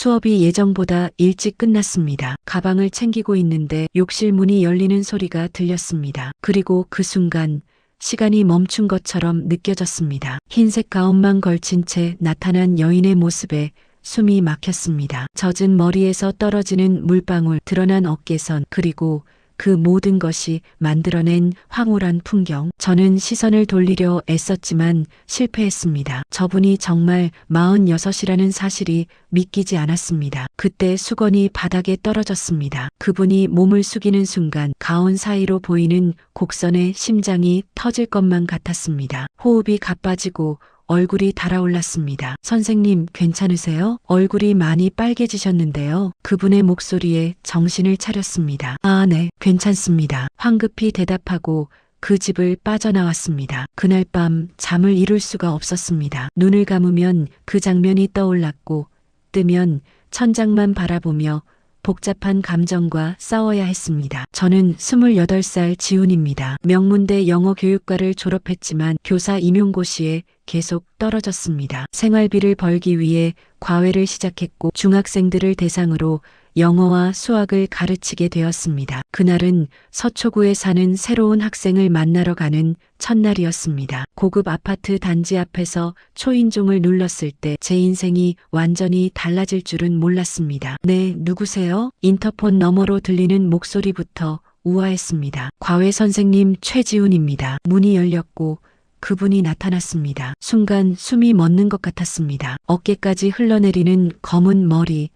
수업이 예정보다 일찍 끝났습니다. 가방을 챙기고 있는데 욕실 문이 열리는 소리가 들렸습니다. 그리고 그 순간 시간이 멈춘 것처럼 느껴졌습니다. 흰색 가운만 걸친 채 나타난 여인의 모습에 숨이 막혔습니다. 젖은 머리에서 떨어지는 물방울, 드러난 어깨선, 그리고 그 모든 것이 만들어낸 황홀한 풍경. 저는 시선을 돌리려 애썼지만 실패했습니다. 저분이 정말 46이라는 사실이 믿기지 않았습니다. 그때 수건이 바닥에 떨어졌습니다. 그분이 몸을 숙이는 순간 가운 사이로 보이는 곡선의 심장이 터질 것만 같았습니다. 호흡이 가빠지고 얼굴이 달아올랐습니다. 선생님, 괜찮으세요? 얼굴이 많이 빨개지셨는데요. 그분의 목소리에 정신을 차렸습니다. 아, 네, 괜찮습니다. 황급히 대답하고 그 집을 빠져나왔습니다. 그날 밤 잠을 이룰 수가 없었습니다. 눈을 감으면 그 장면이 떠올랐고 뜨면 천장만 바라보며 복잡한 감정과 싸워야 했습니다. 저는 28살 지훈입니다. 명문대 영어 교육과를 졸업했지만 교사 임용고시에 계속 떨어졌습니다. 생활비를 벌기 위해 과외를 시작했고 중학생들을 대상으로 영어와 수학을 가르치게 되었습니다. 그날은 서초구에 사는 새로운 학생을 만나러 가는 첫날이었습니다. 고급 아파트 단지 앞에서 초인종을 눌렀을 때 제 인생이 완전히 달라질 줄은 몰랐습니다. 네, 누구세요? 인터폰 너머로 들리는 목소리부터 우아했습니다. 과외 선생님 최지훈입니다. 문이 열렸고 그분이 나타났습니다. 순간 숨이 멎는 것 같았습니다. 어깨까지 흘러내리는 검은 머리,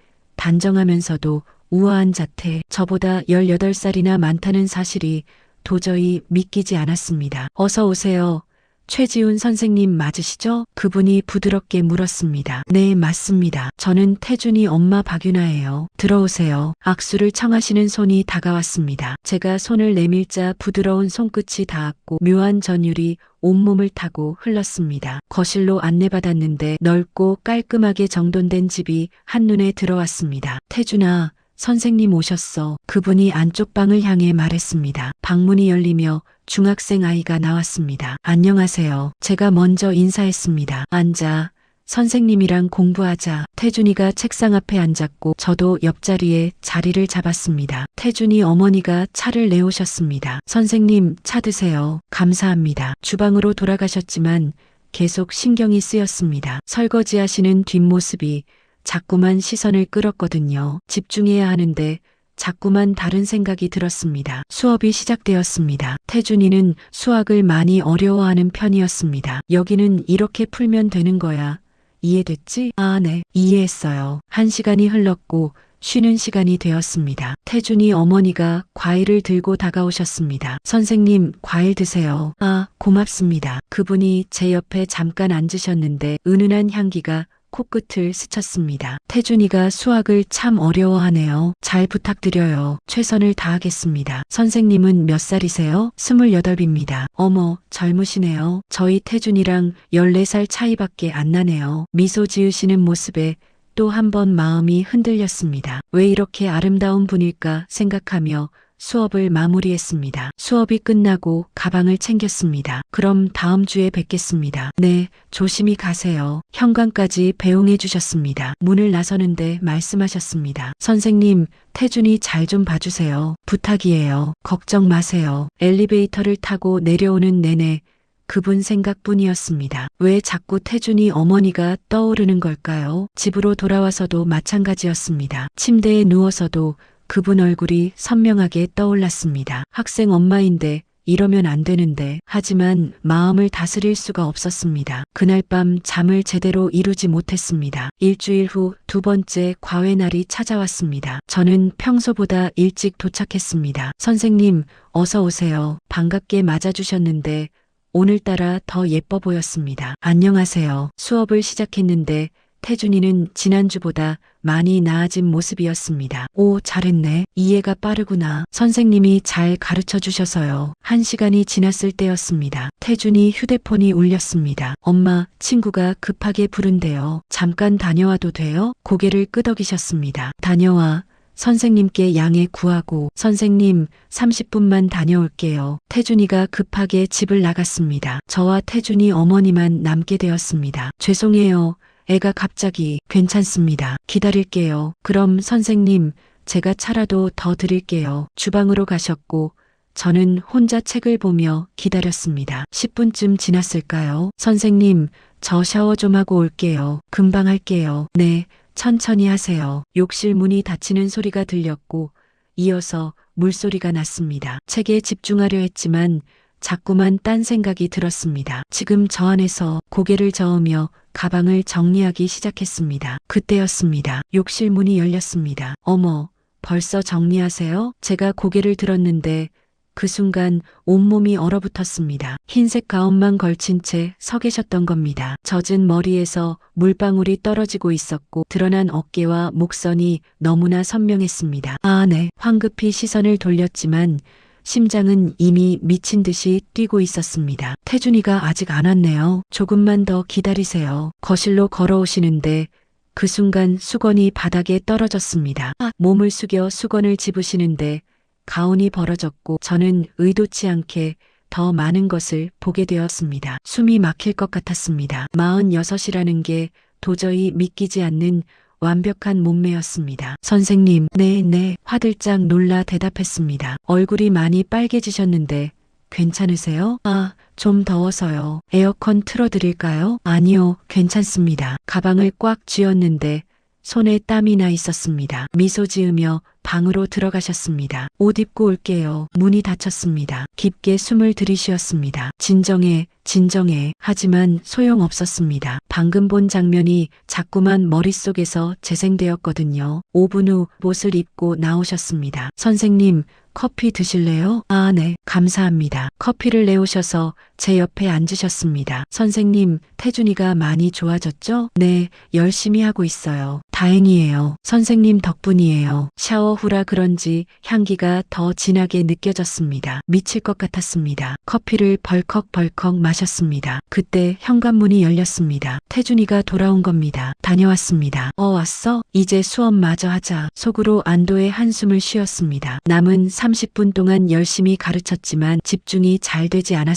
단정하면서도 우아한 자태, 저보다 18살이나 많다는 사실이 도저히 믿기지 않았습니다. 어서 오세요. 최지훈 선생님 맞으시죠? 그분이 부드럽게 물었습니다. 네, 맞습니다. 저는 태준이 엄마 박윤아예요. 들어오세요. 악수를 청하시는 손이 다가왔습니다. 제가 손을 내밀자 부드러운 손끝이 닿았고 묘한 전율이 온몸을 타고 흘렀습니다. 거실로 안내받았는데 넓고 깔끔하게 정돈된 집이 한눈에 들어왔습니다. 태준아, 선생님 오셨어. 그분이 안쪽 방을 향해 말했습니다. 방문이 열리며 중학생 아이가 나왔습니다. 안녕하세요. 제가 먼저 인사했습니다. 앉아. 선생님이랑 공부하자. 태준이가 책상 앞에 앉았고 저도 옆자리에 자리를 잡았습니다. 태준이 어머니가 차를 내오셨습니다. 선생님 차 드세요. 감사합니다. 주방으로 돌아가셨지만 계속 신경이 쓰였습니다. 설거지 하시는 뒷모습이 자꾸만 시선을 끌었거든요. 집중해야 하는데 자꾸만 다른 생각이 들었습니다. 수업이 시작되었습니다. 태준이는 수학을 많이 어려워하는 편이었습니다. 여기는 이렇게 풀면 되는 거야. 이해됐지? 아, 네. 이해했어요. 한 시간이 흘렀고 쉬는 시간이 되었습니다. 태준이 어머니가 과일을 들고 다가오셨습니다. 선생님, 과일 드세요. 아, 고맙습니다. 그분이 제 옆에 잠깐 앉으셨는데 은은한 향기가 코끝을 스쳤습니다. 태준이가 수학을 참 어려워하네요. 잘 부탁드려요. 최선을 다하겠습니다. 선생님은 몇 살이세요? 28입니다. 어머, 젊으시네요. 저희 태준이랑 14살 차이밖에 안 나네요. 미소 지으시는 모습에 또 한 번 마음이 흔들렸습니다. 왜 이렇게 아름다운 분일까 생각하며 수업을 마무리했습니다. 수업이 끝나고 가방을 챙겼습니다. 그럼 다음 주에 뵙겠습니다. 네, 조심히 가세요. 현관까지 배웅해 주셨습니다. 문을 나서는데 말씀하셨습니다. 선생님, 태준이 잘 좀 봐주세요. 부탁이에요. 걱정 마세요. 엘리베이터를 타고 내려오는 내내 그분 생각뿐이었습니다. 왜 자꾸 태준이 어머니가 떠오르는 걸까요? 집으로 돌아와서도 마찬가지였습니다. 침대에 누워서도 그분 얼굴이 선명하게 떠올랐습니다. 학생 엄마인데 이러면 안 되는데 하지만 마음을 다스릴 수가 없었습니다. 그날 밤 잠을 제대로 이루지 못했습니다. 일주일 후 두 번째 과외 날이 찾아왔습니다. 저는 평소보다 일찍 도착했습니다. 선생님, 어서 오세요. 반갑게 맞아주셨는데 오늘따라 더 예뻐 보였습니다. 안녕하세요. 수업을 시작했는데 태준이는 지난주보다 많이 나아진 모습이었습니다. 오, 잘했네. 이해가 빠르구나. 선생님이 잘 가르쳐 주셔서요. 한 시간이 지났을 때였습니다. 태준이 휴대폰이 울렸습니다. 엄마, 친구가 급하게 부른대요. 잠깐 다녀와도 돼요? 고개를 끄덕이셨습니다. 다녀와. 선생님께 양해 구하고 선생님 30분만 다녀올게요. 태준이가 급하게 집을 나갔습니다. 저와 태준이 어머니만 남게 되었습니다. 죄송해요. 애가 갑자기 괜찮습니다. 기다릴게요. 그럼 선생님, 제가 차라도 더 드릴게요. 주방으로 가셨고, 저는 혼자 책을 보며 기다렸습니다. 10분쯤 지났을까요? 선생님, 저 샤워 좀 하고 올게요. 금방 할게요. 네, 천천히 하세요. 욕실 문이 닫히는 소리가 들렸고, 이어서 물소리가 났습니다. 책에 집중하려 했지만, 자꾸만 딴 생각이 들었습니다. 지금 저 안에서 고개를 저으며 가방을 정리하기 시작했습니다. 그때였습니다. 욕실 문이 열렸습니다. 어머, 벌써 정리하세요? 제가 고개를 들었는데 그 순간 온몸이 얼어붙었습니다. 흰색 가운만 걸친 채 서 계셨던 겁니다. 젖은 머리에서 물방울이 떨어지고 있었고 드러난 어깨와 목선이 너무나 선명했습니다. 아, 네. 황급히 시선을 돌렸지만 심장은 이미 미친 듯이 뛰고 있었습니다. 태준이가 아직 안 왔네요. 조금만 더 기다리세요. 거실로 걸어오시는데 그 순간 수건이 바닥에 떨어졌습니다. 아, 몸을 숙여 수건을 집으시는데 가운이 벌어졌고 저는 의도치 않게 더 많은 것을 보게 되었습니다. 숨이 막힐 것 같았습니다. 46이라는 게 도저히 믿기지 않는 완벽한 몸매였습니다. 선생님, 네, 네, 화들짝 놀라 대답했습니다. 얼굴이 많이 빨개지셨는데 괜찮으세요? 아, 좀 더워서요. 에어컨 틀어드릴까요? 아니요, 괜찮습니다. 가방을 꽉 쥐었는데 손에 땀이 나 있었습니다. 미소 지으며 방으로 들어가셨습니다. 옷 입고 올게요. 문이 닫혔습니다. 깊게 숨을 들이쉬었습니다. 진정해, 진정해. 하지만 소용없었습니다. 방금 본 장면이 자꾸만 머릿속에서 재생되었거든요. 5분 후 옷을 입고 나오셨습니다. 선생님, 커피 드실래요? 아, 네. 감사합니다. 커피를 내오셔서 제 옆에 앉으셨습니다. 선생님, 태준이가 많이 좋아졌죠? 네, 열심히 하고 있어요. 다행이에요. 선생님 덕분이에요. 샤워 후라 그런지 향기가 더 진하게 느껴졌습니다. 미칠 것 같았습니다. 커피를 벌컥벌컥 마셨습니다. 그때 현관문이 열렸습니다. 태준이가 돌아온 겁니다. 다녀왔습니다. 어, 왔어? 이제 수업 마저 하자. 속으로 안도의 한숨을 쉬었습니다. 남은 30분 동안 열심히 가르쳤지만 집중이 잘 되지 않았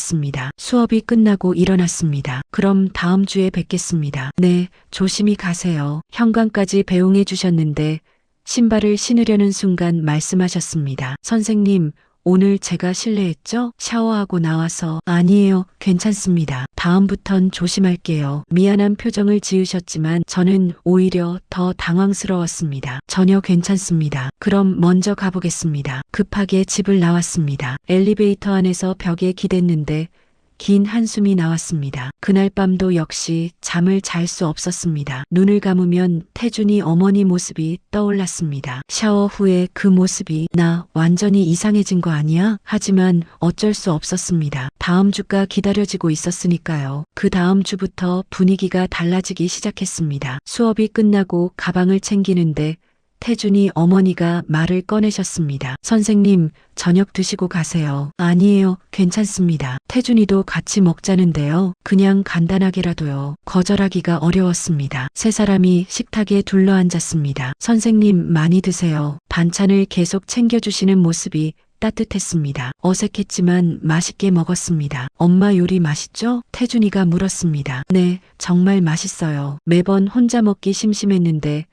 수업이 끝나고 일어났습니다. 그럼 다음 주에 뵙겠습니다. 네, 조심히 가세요. 현관까지 배웅해 주셨는데 신발을 신으려는 순간 말씀하셨습니다. 선생님, 오늘 제가 실례했죠? 샤워하고 나와서 아니에요. 괜찮습니다. 다음부턴 조심할게요. 미안한 표정을 지으셨지만 저는 오히려 더 당황스러웠습니다. 전혀 괜찮습니다. 그럼 먼저 가보겠습니다. 급하게 집을 나왔습니다. 엘리베이터 안에서 벽에 기댔는데 긴 한숨이 나왔습니다. 그날 밤도 역시 잠을 잘 수 없었습니다. 눈을 감으면 태준이 어머니 모습이 떠올랐습니다. 샤워 후에 그 모습이 나 완전히 이상해진 거 아니야? 하지만 어쩔 수 없었습니다. 다음 주가 기다려지고 있었으니까요. 그 다음 주부터 분위기가 달라지기 시작했습니다. 수업이 끝나고 가방을 챙기는데 태준이 어머니가 말을 꺼내셨습니다. 선생님, 저녁 드시고 가세요. 아니에요. 괜찮습니다. 태준이도 같이 먹자는데요. 그냥 간단하게라도요. 거절하기가 어려웠습니다. 세 사람이 식탁에 둘러 앉았습니다. 선생님, 많이 드세요. 반찬을 계속 챙겨주시는 모습이 따뜻했습니다. 어색했지만 맛있게 먹었습니다. 엄마 요리 맛있죠? 태준이가 물었습니다. 네, 정말 맛있어요. 매번 혼자 먹기 심심했는데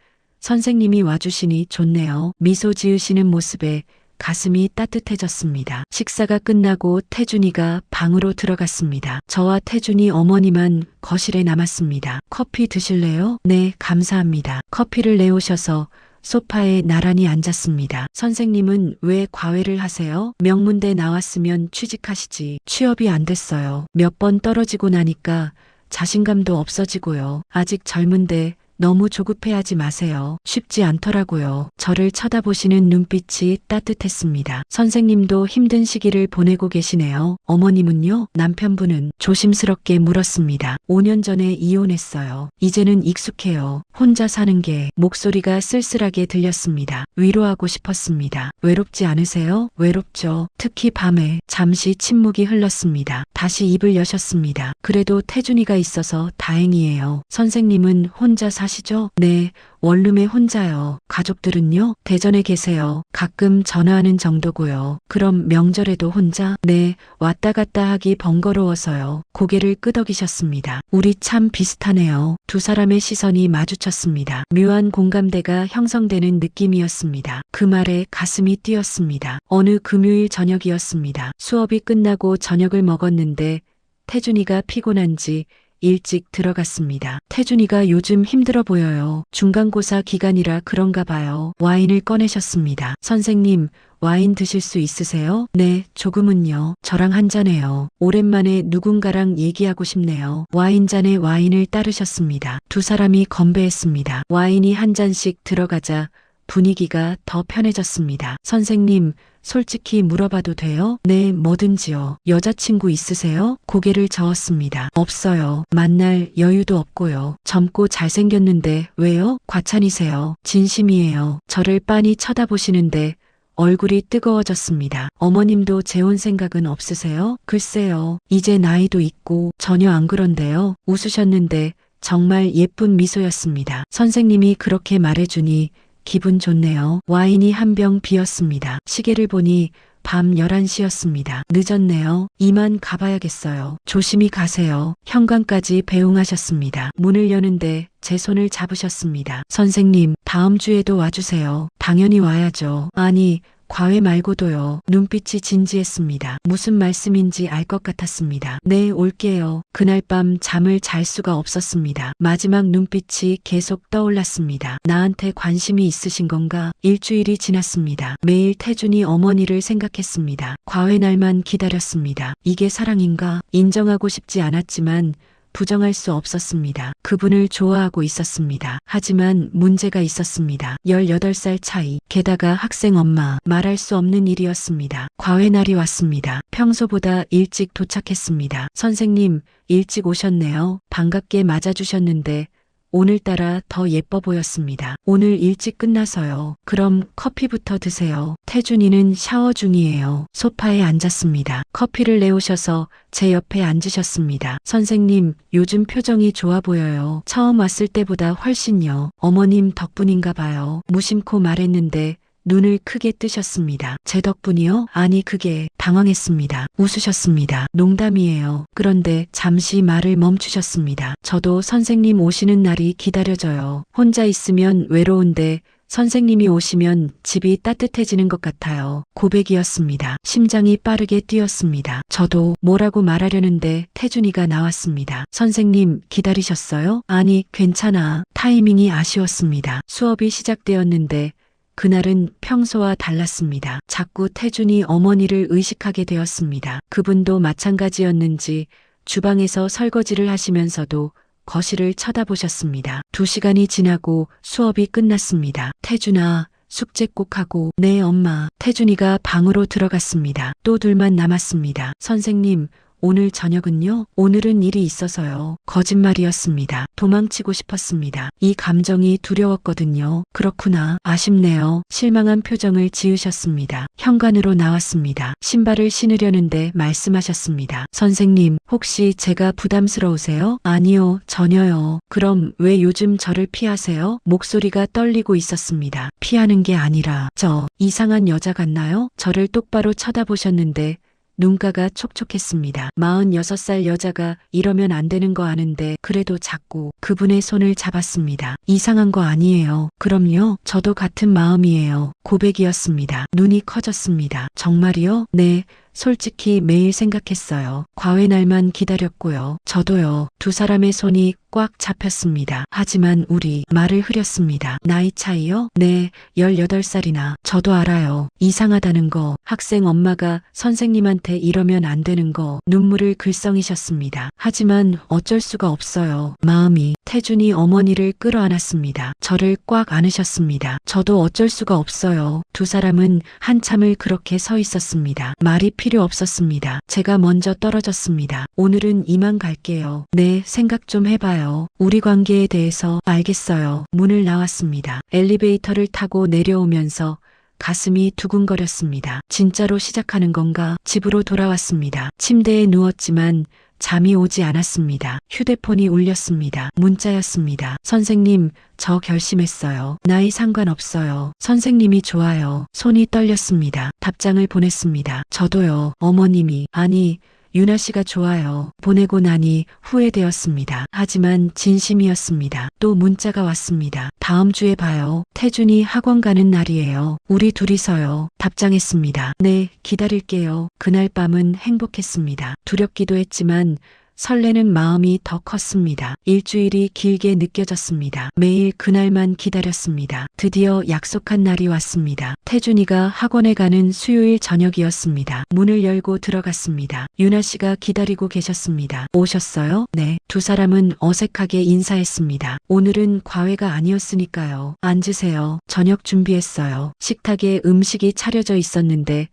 선생님이 와주시니 좋네요. 미소 지으시는 모습에 가슴이 따뜻해졌습니다. 식사가 끝나고 태준이가 방으로 들어갔습니다. 저와 태준이 어머니만 거실에 남았습니다. 커피 드실래요? 네, 감사합니다. 커피를 내오셔서 소파에 나란히 앉았습니다. 선생님은 왜 과외를 하세요? 명문대 나왔으면 취직하시지. 취업이 안 됐어요. 몇 번 떨어지고 나니까 자신감도 없어지고요. 아직 젊은데 너무 조급해하지 마세요. 쉽지 않더라고요. 저를 쳐다보시는 눈빛이 따뜻했습니다. 선생님도 힘든 시기를 보내고 계시네요. 어머님은요? 남편분은 조심스럽게 물었습니다. 5년 전에 이혼했어요. 이제는 익숙해요. 혼자 사는 게 목소리가 쓸쓸하게 들렸습니다. 위로하고 싶었습니다. 외롭지 않으세요? 외롭죠. 특히 밤에 잠시 침묵이 흘렀습니다. 다시 입을 여셨습니다. 그래도 태준이가 있어서 다행이에요. 선생님은 혼자 사 사시죠? 네, 원룸에 혼자요. 가족들은요? 대전에 계세요. 가끔 전화하는 정도고요. 그럼 명절에도 혼자? 네, 왔다 갔다 하기 번거로워서요. 고개를 끄덕이셨습니다. 우리 참 비슷하네요. 두 사람의 시선이 마주쳤습니다. 묘한 공감대가 형성되는 느낌이었습니다. 그 말에 가슴이 뛰었습니다. 어느 금요일 저녁이었습니다. 수업이 끝나고 저녁을 먹었는데 태준이가 피곤한지 일찍 들어갔습니다. 태준이가 요즘 힘들어 보여요. 중간고사 기간이라 그런가 봐요. 와인을 꺼내셨습니다. 선생님, 와인 드실 수 있으세요? 네, 조금은요. 저랑 한 잔해요. 오랜만에 누군가랑 얘기하고 싶네요. 와인잔에 와인을 따르셨습니다. 두 사람이 건배했습니다. 와인이 한 잔씩 들어가자 분위기가 더 편해졌습니다. 선생님, 솔직히 물어봐도 돼요? 네, 뭐든지요. 여자친구 있으세요? 고개를 저었습니다. 없어요. 만날 여유도 없고요. 젊고 잘생겼는데 왜요? 과찬이세요. 진심이에요. 저를 빤히 쳐다보시는데 얼굴이 뜨거워졌습니다. 어머님도 재혼 생각은 없으세요? 글쎄요. 이제 나이도 있고 전혀 안 그런데요. 웃으셨는데 정말 예쁜 미소였습니다. 선생님이 그렇게 말해주니 기분 좋네요. 와인이 한 병 비었습니다. 시계를 보니 밤 11시였습니다. 늦었네요. 이만 가봐야겠어요. 조심히 가세요. 현관까지 배웅하셨습니다. 문을 여는데 제 손을 잡으셨습니다. 선생님, 다음 주에도 와주세요. 당연히 와야죠. 아니, 과외 말고도요. 눈빛이 진지했습니다. 무슨 말씀인지 알 것 같았습니다. 네, 올게요. 그날 밤 잠을 잘 수가 없었습니다. 마지막 눈빛이 계속 떠올랐습니다. 나한테 관심이 있으신 건가? 일주일이 지났습니다. 매일 태준이 어머니를 생각했습니다. 과외 날만 기다렸습니다. 이게 사랑인가? 인정하고 싶지 않았지만 부정할 수 없었습니다. 그분을 좋아하고 있었습니다. 하지만 문제가 있었습니다. 18살 차이. 게다가 학생 엄마. 말할 수 없는 일이었습니다. 과외 날이 왔습니다. 평소보다 일찍 도착했습니다. 선생님, 일찍 오셨네요. 반갑게 맞아주셨는데 오늘따라 더 예뻐 보였습니다. 오늘 일찍 끝나서요. 그럼 커피부터 드세요. 태준이는 샤워 중이에요. 소파에 앉았습니다. 커피를 내오셔서 제 옆에 앉으셨습니다. 선생님, 요즘 표정이 좋아 보여요. 처음 왔을 때보다 훨씬요. 어머님 덕분인가 봐요. 무심코 말했는데 눈을 크게 뜨셨습니다. 제 덕분이요? 아니 그게 당황했습니다. 웃으셨습니다. 농담이에요. 그런데 잠시 말을 멈추셨습니다. 저도 선생님 오시는 날이 기다려져요. 혼자 있으면 외로운데 선생님이 오시면 집이 따뜻해지는 것 같아요. 고백이었습니다. 심장이 빠르게 뛰었습니다. 저도 뭐라고 말하려는데 태준이가 나왔습니다. 선생님 기다리셨어요? 아니 괜찮아. 타이밍이 아쉬웠습니다. 수업이 시작되었는데 그날은 평소와 달랐습니다. 자꾸 태준이 어머니를 의식하게 되었습니다. 그분도 마찬가지였는지 주방에서 설거지를 하시면서도 거실을 쳐다보셨습니다. 두 시간이 지나고 수업이 끝났습니다. 태준아, 숙제 꼭 하고, 네, 엄마. 태준이가 방으로 들어갔습니다. 또 둘만 남았습니다. 선생님, 오늘 저녁은요? 오늘은 일이 있어서요. 거짓말이었습니다. 도망치고 싶었습니다. 이 감정이 두려웠거든요. 그렇구나. 아쉽네요. 실망한 표정을 지으셨습니다. 현관으로 나왔습니다. 신발을 신으려는데 말씀하셨습니다. 선생님, 혹시 제가 부담스러우세요? 아니요, 전혀요. 그럼 왜 요즘 저를 피하세요? 목소리가 떨리고 있었습니다. 피하는 게 아니라, 저, 이상한 여자 같나요? 저를 똑바로 쳐다보셨는데, 눈가가 촉촉했습니다. 46살 여자가 이러면 안 되는 거 아는데 그래도 자꾸 그분의 손을 잡았습니다. 이상한 거 아니에요. 그럼요. 저도 같은 마음이에요. 고백이었습니다. 눈이 커졌습니다. 정말이요? 네. 솔직히 매일 생각했어요. 과외 날만 기다렸고요. 저도요. 두 사람의 손이 꽉 잡혔습니다. 하지만 우리 말을 흐렸습니다. 나이 차이요? 네, 18살이나. 저도 알아요. 이상하다는 거. 학생 엄마가 선생님한테 이러면 안 되는 거. 눈물을 글썽이셨습니다. 하지만 어쩔 수가 없어요. 마음이 태준이 어머니를 끌어안았습니다. 저를 꽉 안으셨습니다. 저도 어쩔 수가 없어요. 두 사람은 한참을 그렇게 서 있었습니다. 말이 필요 없었습니다. 제가 먼저 떨어졌습니다. 오늘은 이만 갈게요. 네, 생각 좀 해봐요. 우리 관계에 대해서 알겠어요. 문을 나왔습니다. 엘리베이터를 타고 내려오면서 가슴이 두근거렸습니다. 진짜로 시작하는 건가? 집으로 돌아왔습니다. 침대에 누웠지만 잠이 오지 않았습니다. 휴대폰이 울렸습니다. 문자였습니다. 선생님, 저 결심했어요. 나이 상관없어요. 선생님이 좋아요. 손이 떨렸습니다. 답장을 보냈습니다. 저도요. 어머님이, 아니, 유나 씨가 좋아요. 보내고 나니 후회되었습니다. 하지만 진심이었습니다. 또 문자가 왔습니다. 다음 주에 봐요. 태준이 학원 가는 날이에요. 우리 둘이서요. 답장했습니다. 네, 기다릴게요. 그날 밤은 행복했습니다. 두렵기도 했지만 설레는 마음이 더 컸습니다. 일주일이 길게 느껴졌습니다. 매일 그날만 기다렸습니다. 드디어 약속한 날이 왔습니다. 태준이가 학원에 가는 수요일 저녁이었습니다. 문을 열고 들어갔습니다. 유나 씨가 기다리고 계셨습니다. 오셨어요? 네. 두 사람은 어색하게 인사했습니다. 오늘은 과외가 아니었으니까요. 앉으세요. 저녁 준비했어요. 식탁에 음식이 차려져 있었는데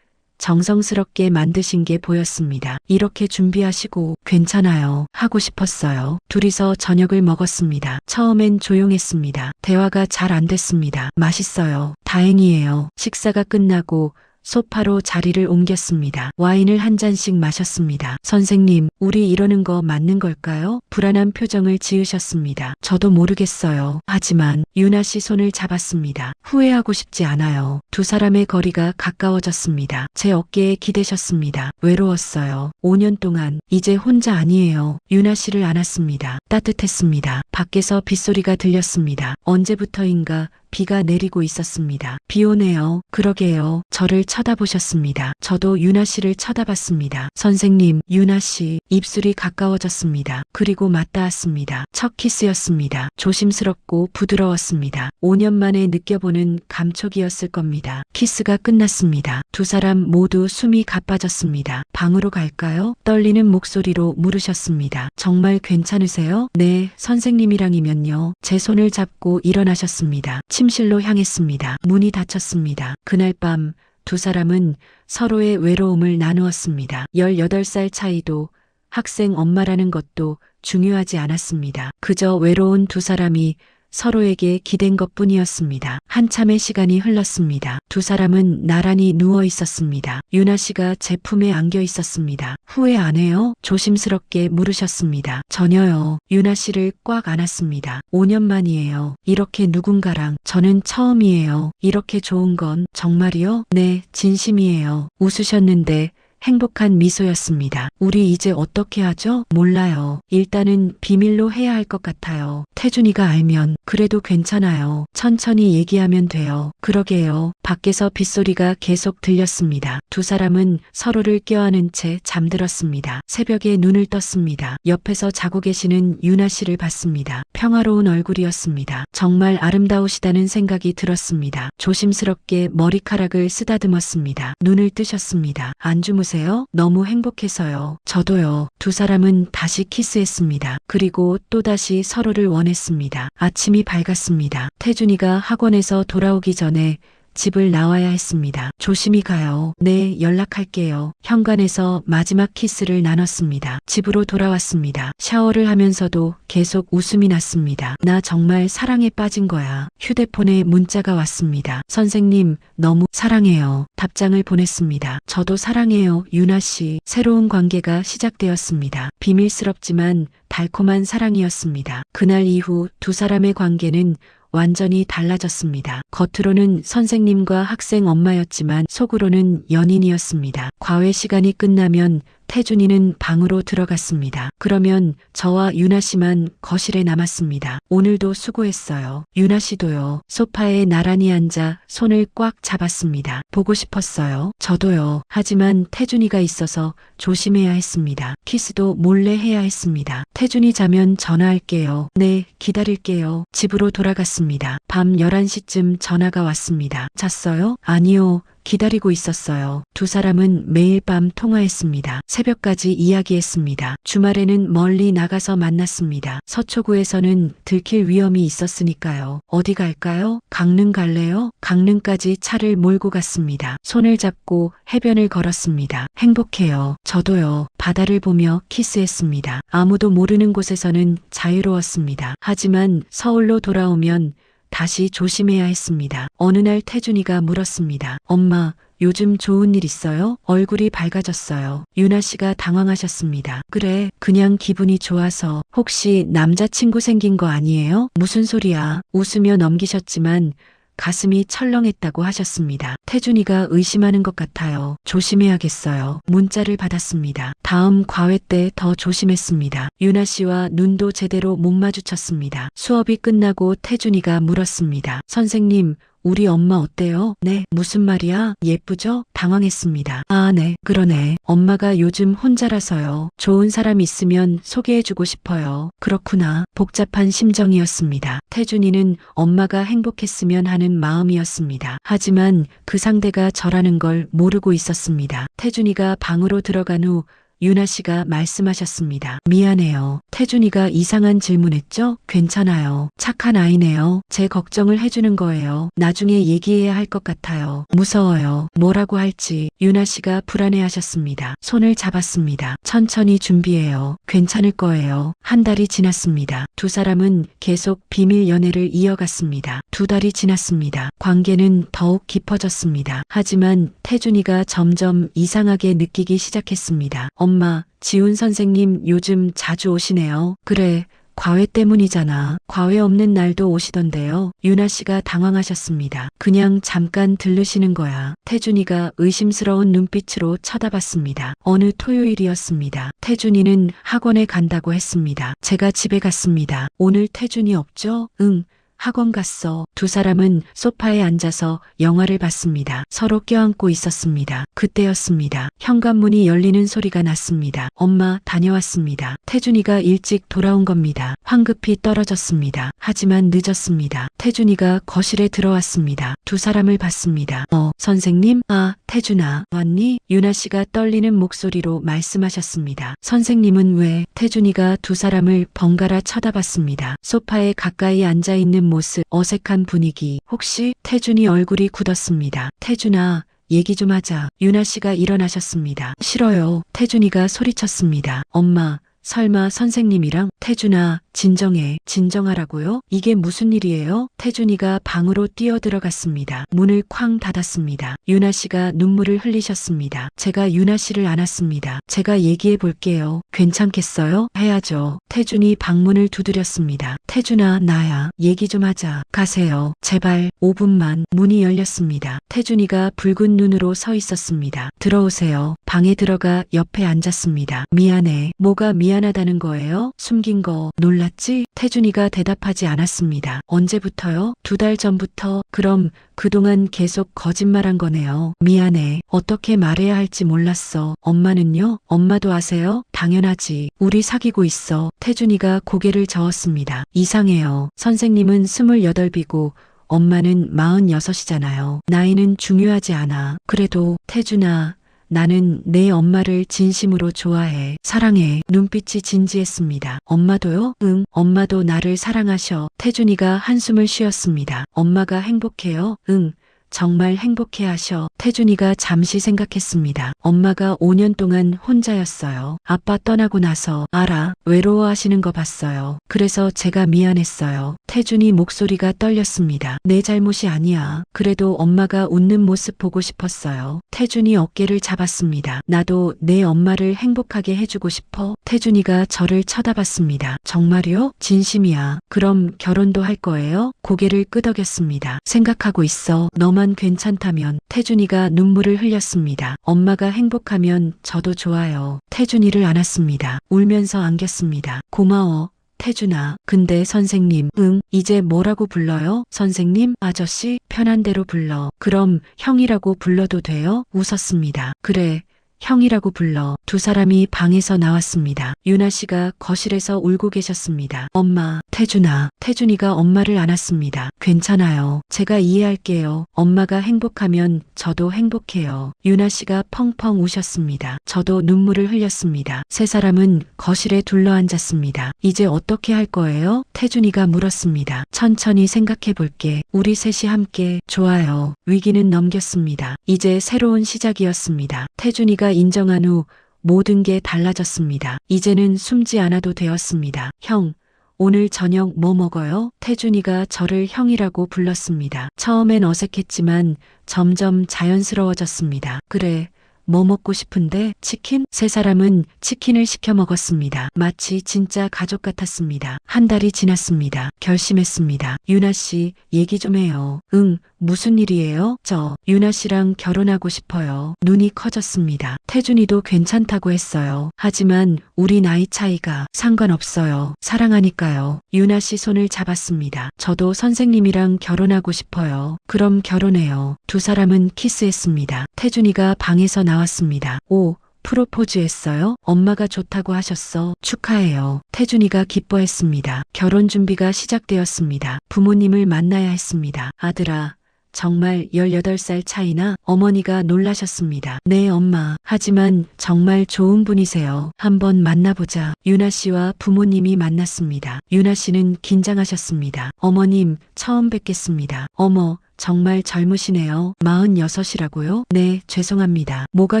정성스럽게 만드신 게 보였습니다. 이렇게 준비하시고 괜찮아요. 하고 싶었어요. 둘이서 저녁을 먹었습니다. 처음엔 조용했습니다. 대화가 잘 안 됐습니다. 맛있어요. 다행이에요. 식사가 끝나고 소파로 자리를 옮겼습니다. 와인을 한 잔씩 마셨습니다. 선생님, 우리 이러는 거 맞는 걸까요? 불안한 표정을 지으셨습니다. 저도 모르겠어요. 하지만 유나 씨 손을 잡았습니다. 후회하고 싶지 않아요. 두 사람의 거리가 가까워졌습니다. 제 어깨에 기대셨습니다. 외로웠어요. 5년 동안 이제 혼자 아니에요. 유나 씨를 안았습니다. 따뜻했습니다. 밖에서 빗소리가 들렸습니다. 언제부터인가 비가 내리고 있었습니다. 비 오네요. 그러게요. 저를 쳐다보셨습니다. 저도 유나 씨를 쳐다봤습니다. 선생님, 유나 씨, 입술이 가까워졌습니다. 그리고 맞닿았습니다. 첫 키스였습니다. 조심스럽고 부드러웠습니다. 5년 만에 느껴보는 감촉이었을 겁니다. 키스가 끝났습니다. 두 사람 모두 숨이 가빠졌습니다. 방으로 갈까요? 떨리는 목소리로 물으셨습니다. 정말 괜찮으세요? 네, 선생님이랑이면요. 제 손을 잡고 일어나셨습니다. 침 실로 향했습니다. 문이 닫혔습니다. 그날 밤 두 사람은 서로의 외로움을 나누었습니다. 18살 차이도 학생 엄마라는 것도 중요하지 않았습니다. 그저 외로운 두 사람이 서로에게 기댄 것 뿐이었습니다. 한참의 시간이 흘렀습니다. 두 사람은 나란히 누워 있었습니다. 유나 씨가 제 품에 안겨 있었습니다. 후회 안 해요? 조심스럽게 물으셨습니다. 전혀요. 유나 씨를 꽉 안았습니다. 5년 만이에요. 이렇게 누군가랑 저는 처음이에요. 이렇게 좋은 건 정말이요? 네, 진심이에요. 웃으셨는데 행복한 미소였습니다. 우리 이제 어떻게 하죠? 몰라요. 일단은 비밀로 해야 할 것 같아요. 태준이가 알면 그래도 괜찮아요. 천천히 얘기하면 돼요. 그러게요. 밖에서 빗소리가 계속 들렸습니다. 두 사람은 서로를 껴안은 채 잠들었습니다. 새벽에 눈을 떴습니다. 옆에서 자고 계시는 유나 씨를 봤습니다. 평화로운 얼굴이었습니다. 정말 아름다우시다는 생각이 들었습니다. 조심스럽게 머리카락을 쓰다듬었습니다. 눈을 뜨셨습니다. 안 주무세요? 너무 행복해서요. 저도요. 두 사람은 다시 키스했습니다. 그리고 또다시 서로를 원했습니다. 아침이 밝았습니다. 태준이가 학원에서 돌아오기 전에 집을 나와야 했습니다. 조심히 가요. 네, 연락할게요. 현관에서 마지막 키스를 나눴습니다. 집으로 돌아왔습니다. 샤워를 하면서도 계속 웃음이 났습니다. 나 정말 사랑에 빠진 거야. 휴대폰에 문자가 왔습니다. 선생님, 너무 사랑해요. 답장을 보냈습니다. 저도 사랑해요, 유나 씨. 새로운 관계가 시작되었습니다. 비밀스럽지만 달콤한 사랑이었습니다. 그날 이후 두 사람의 관계는 완전히 달라졌습니다. 겉으로는 선생님과 학생 엄마였지만 속으로는 연인이었습니다. 과외 시간이 끝나면 태준이는 방으로 들어갔습니다. 그러면 저와 유나 씨만 거실에 남았습니다. 오늘도 수고했어요. 유나 씨도요. 소파에 나란히 앉아 손을 꽉 잡았습니다. 보고 싶었어요. 저도요. 하지만 태준이가 있어서 조심해야 했습니다. 키스도 몰래 해야 했습니다. 태준이 자면 전화할게요. 네, 기다릴게요. 집으로 돌아갔습니다. 밤 11시쯤 전화가 왔습니다. 잤어요? 아니요. 기다리고 있었어요. 두 사람은 매일 밤 통화했습니다. 새벽까지 이야기했습니다. 주말에는 멀리 나가서 만났습니다. 서초구에서는 들킬 위험이 있었으니까요. 어디 갈까요? 강릉 갈래요? 강릉까지 차를 몰고 갔습니다. 손을 잡고 해변을 걸었습니다. 행복해요. 저도요. 바다를 보며 키스했습니다. 아무도 모르는 곳에서는 자유로웠습니다. 하지만 서울로 돌아오면 다시 조심해야 했습니다. 어느 날 태준이가 물었습니다. 엄마, 요즘 좋은 일 있어요? 얼굴이 밝아졌어요. 유나 씨가 당황하셨습니다. 그래, 그냥 기분이 좋아서 혹시 남자친구 생긴 거 아니에요? 무슨 소리야? 웃으며 넘기셨지만 가슴이 철렁했다고 하셨습니다. 태준이가 의심하는 것 같아요. 조심해야겠어요. 문자를 받았습니다. 다음 과외 때 더 조심했습니다. 유나 씨와 눈도 제대로 못 마주쳤습니다. 수업이 끝나고 태준이가 물었습니다. 선생님, 우리 엄마 어때요? 네, 무슨 말이야? 예쁘죠? 당황했습니다. 아, 네, 그러네. 엄마가 요즘 혼자라서요. 좋은 사람 있으면 소개해주고 싶어요. 그렇구나. 복잡한 심정이었습니다. 태준이는 엄마가 행복했으면 하는 마음이었습니다. 하지만 그 상대가 저라는 걸 모르고 있었습니다. 태준이가 방으로 들어간 후 유나 씨가 말씀하셨습니다. 미안해요. 태준이가 이상한 질문했죠? 괜찮아요. 착한 아이네요. 제 걱정을 해주는 거예요. 나중에 얘기해야 할 것 같아요. 무서워요. 뭐라고 할지. 유나 씨가 불안해하셨습니다. 손을 잡았습니다. 천천히 준비해요. 괜찮을 거예요. 한 달이 지났습니다. 두 사람은 계속 비밀 연애를 이어갔습니다. 두 달이 지났습니다. 관계는 더욱 깊어졌습니다. 하지만 태준이가 점점 이상하게 느끼기 시작했습니다. 엄마, 지훈 선생님 요즘 자주 오시네요. 그래. 과외 때문이잖아. 과외 없는 날도 오시던데요. 유나 씨가 당황하셨습니다. 그냥 잠깐 들르시는 거야. 태준이가 의심스러운 눈빛으로 쳐다봤습니다. 어느 토요일이었습니다. 태준이는 학원에 간다고 했습니다. 제가 집에 갔습니다. 오늘 태준이 없죠? 응. 학원 갔어. 두 사람은 소파에 앉아서 영화를 봤습니다. 서로 껴안고 있었습니다. 그때였습니다. 현관문이 열리는 소리가 났습니다. 엄마, 다녀왔습니다. 태준이가 일찍 돌아온 겁니다. 황급히 떨어졌습니다. 하지만 늦었습니다. 태준이가 거실에 들어왔습니다. 두 사람을 봤습니다. 어, 선생님? 아, 태준아, 왔니? 유나 씨가 떨리는 목소리로 말씀하셨습니다. 선생님은 왜? 태준이가 두 사람을 번갈아 쳐다봤습니다. 소파에 가까이 앉아 있는 모습, 어색한 분위기. 혹시 태준이 얼굴이 굳었습니다. 태준아, 얘기 좀 하자. 유나 씨가 일어나셨습니다. 싫어요. 태준이가 소리쳤습니다. 엄마, 설마 선생님이랑 태준아, 진정해. 진정하라고요? 이게 무슨 일이에요? 태준이가 방으로 뛰어 들어갔습니다. 문을 쾅 닫았습니다. 유나 씨가 눈물을 흘리셨습니다. 제가 유나 씨를 안았습니다. 제가 얘기해 볼게요. 괜찮겠어요? 해야죠. 태준이 방문을 두드렸습니다. 태준아, 나야. 얘기 좀 하자. 가세요. 제발 5분만. 문이 열렸습니다. 태준이가 붉은 눈으로 서 있었습니다. 들어오세요. 방에 들어가 옆에 앉았습니다. 미안해. 뭐가 미안하다는 거예요? 숨긴 거 놀 랐지? 태준이가 대답하지 않았습니다. 언제부터요? 두 달 전부터. 그럼 그동안 계속 거짓말한 거네요. 미안해. 어떻게 말해야 할지 몰랐어. 엄마는요? 엄마도 아세요? 당연하지. 우리 사귀고 있어. 태준이가 고개를 저었습니다. 이상해요. 선생님은 스물여덟이고 엄마는 마흔여섯이잖아요. 나이는 중요하지 않아. 그래도 태준아, 나는 내 엄마를 진심으로 좋아해. 사랑해. 눈빛이 진지했습니다. 엄마도요? 응. 엄마도 나를 사랑하셔. 태준이가 한숨을 쉬었습니다. 엄마가 행복해요? 응. 정말 행복해 하셔. 태준이가 잠시 생각했습니다. 엄마가 5년 동안 혼자였어요. 아빠 떠나고 나서 알아. 외로워 하시는 거 봤어요. 그래서 제가 미안했어요. 태준이 목소리가 떨렸습니다. 내 잘못이 아니야. 그래도 엄마가 웃는 모습 보고 싶었어요. 태준이 어깨를 잡았습니다. 나도 내 엄마를 행복하게 해주고 싶어. 태준이가 저를 쳐다봤습니다. 정말요? 진심이야. 그럼 결혼도 할 거예요? 고개를 끄덕였습니다. 생각하고 있어. 너만 괜찮다면 태준이가 눈물을 흘렸습니다. 엄마가 행복하면 저도 좋아요. 태준이를 안았습니다. 울면서 안겼습니다. 고마워. 태준아, 근데 선생님, 응, 이제 뭐라고 불러요? 선생님, 아저씨, 편한 대로 불러. 그럼 형이라고 불러도 돼요? 웃었습니다. 그래. 형이라고 불러 두 사람이 방에서 나왔습니다. 유나 씨가 거실에서 울고 계셨습니다. 엄마, 태준아, 태준이가 엄마를 안았습니다. 괜찮아요. 제가 이해할게요. 엄마가 행복하면 저도 행복해요. 유나 씨가 펑펑 우셨습니다. 저도 눈물을 흘렸습니다. 세 사람은 거실에 둘러 앉았습니다. 이제 어떻게 할 거예요? 태준이가 물었습니다. 천천히 생각해 볼게. 우리 셋이 함께 좋아요. 위기는 넘겼습니다. 이제 새로운 시작이었습니다. 태준이가 인정한 후 모든 게 달라졌습니다. 이제는 숨지 않아도 되었습니다. 형, 오늘 저녁 뭐 먹어요? 태준이가 저를 형이라고 불렀습니다. 처음엔 어색했지만 점점 자연스러워졌습니다. 그래. 뭐 먹고 싶은데 치킨? 세 사람은 치킨을 시켜 먹었습니다. 마치 진짜 가족 같았습니다. 한 달이 지났습니다. 결심했습니다. 유나 씨, 얘기 좀 해요. 응, 무슨 일이에요? 저 유나 씨랑 결혼하고 싶어요. 눈이 커졌습니다. 태준이도 괜찮다고 했어요. 하지만 우리 나이 차이가 상관없어요. 사랑하니까요. 유나 씨 손을 잡았습니다. 저도 선생님이랑 결혼하고 싶어요. 그럼 결혼해요. 두 사람은 키스했습니다. 태준이가 방에서 나왔습니다. 오, 프로포즈 했어요? 엄마가 좋다고 하셨어. 축하해요. 태준이가 기뻐했습니다. 결혼 준비가 시작되었습니다. 부모님을 만나야 했습니다. 아들아, 정말 18살 차이나 어머니가 놀라셨습니다. 네, 엄마. 하지만 정말 좋은 분이세요. 한번 만나보자. 유나 씨와 부모님이 만났습니다. 유나 씨는 긴장하셨습니다. 어머님, 처음 뵙겠습니다. 어머, 정말 젊으시네요. 46이라고요? 네, 죄송합니다. 뭐가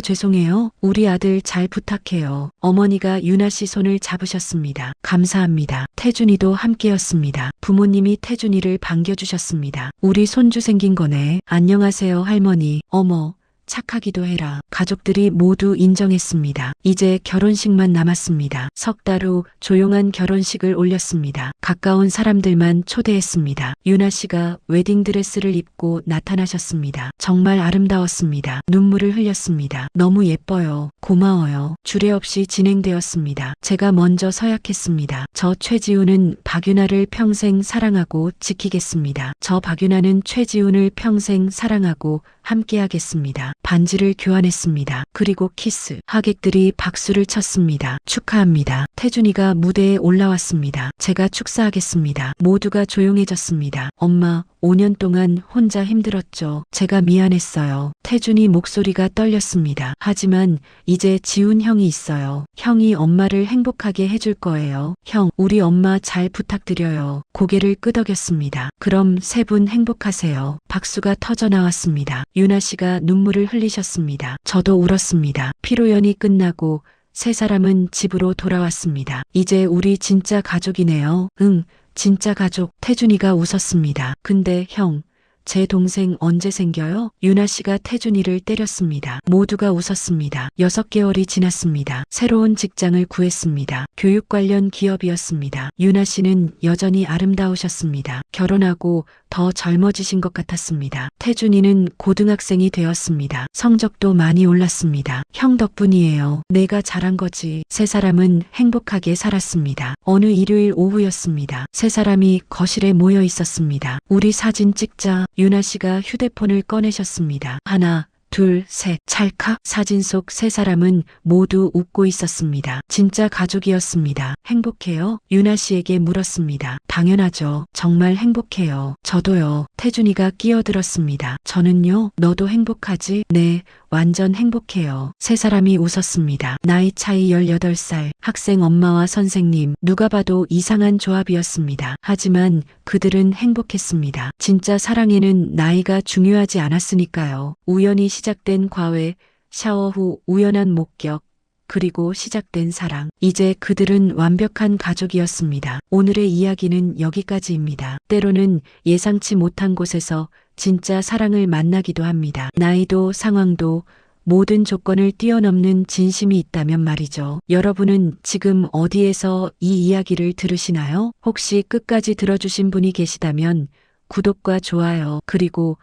죄송해요? 우리 아들 잘 부탁해요. 어머니가 유나 씨 손을 잡으셨습니다. 감사합니다. 태준이도 함께였습니다. 부모님이 태준이를 반겨주셨습니다. 우리 손주 생긴 거네. 안녕하세요, 할머니. 어머. 착하기도 해라. 가족들이 모두 인정했습니다. 이제 결혼식만 남았습니다. 석 달 후 조용한 결혼식을 올렸습니다. 가까운 사람들만 초대했습니다. 유나 씨가 웨딩드레스를 입고 나타나셨습니다. 정말 아름다웠습니다. 눈물을 흘렸습니다. 너무 예뻐요. 고마워요. 주례 없이 진행되었습니다. 제가 먼저 서약했습니다. 저 최지훈은 박윤아를 평생 사랑하고 지키겠습니다. 저 박윤아는 최지훈을 평생 사랑하고 함께하겠습니다. 반지를 교환했습니다. 그리고 키스. 하객들이 박수를 쳤습니다. 축하합니다. 태준이가 무대에 올라왔습니다. 제가 축사하겠습니다. 모두가 조용해졌습니다. 엄마, 5년 동안 혼자 힘들었죠. 제가 미안했어요. 태준이 목소리가 떨렸습니다. 하지만 이제 지훈 형이 있어요. 형이 엄마를 행복하게 해줄 거예요. 형, 우리 엄마 잘 부탁드려요. 고개를 끄덕였습니다. 그럼 세 분 행복하세요. 박수가 터져 나왔습니다. 유나 씨가 눈물을 흘리셨습니다. 저도 울었습니다. 피로연이 끝나고 세 사람은 집으로 돌아왔습니다. 이제 우리 진짜 가족이네요. 응, 진짜 가족. 태준이가 웃었습니다. 근데 형, 제 동생 언제 생겨요? 유나 씨가 태준이를 때렸습니다. 모두가 웃었습니다. 6개월이 지났습니다. 새로운 직장을 구했습니다. 교육 관련 기업이었습니다. 유나 씨는 여전히 아름다우셨습니다. 결혼하고 더 젊어지신 것 같았습니다. 태준이는 고등학생이 되었습니다. 성적도 많이 올랐습니다. 형 덕분이에요. 내가 잘한 거지. 세 사람은 행복하게 살았습니다. 어느 일요일 오후였습니다. 세 사람이 거실에 모여 있었습니다. 우리 사진 찍자. 유나 씨가 휴대폰을 꺼내셨습니다. 하나, 둘, 셋, 찰칵 사진 속 세 사람은 모두 웃고 있었습니다. 진짜 가족이었습니다. 행복해요? 유나 씨에게 물었습니다. 당연하죠. 정말 행복해요. 저도요. 태준이가 끼어들었습니다. 저는요. 너도 행복하지? 네. 완전 행복해요. 세 사람이 웃었습니다. 나이 차이 18살, 학생 엄마와 선생님, 누가 봐도 이상한 조합이었습니다. 하지만 그들은 행복했습니다. 진짜 사랑에는 나이가 중요하지 않았으니까요. 우연히 시작된 과외, 샤워 후 우연한 목격, 그리고 시작된 사랑. 이제 그들은 완벽한 가족이었습니다. 오늘의 이야기는 여기까지입니다. 때로는 예상치 못한 곳에서 진짜 사랑을 만나기도 합니다. 나이도 상황도 모든 조건을 뛰어넘는 진심이 있다면 말이죠. 여러분은 지금 어디에서 이 이야기를 들으시나요? 혹시 끝까지 들어주신 분이 계시다면 구독과 좋아요, 그리고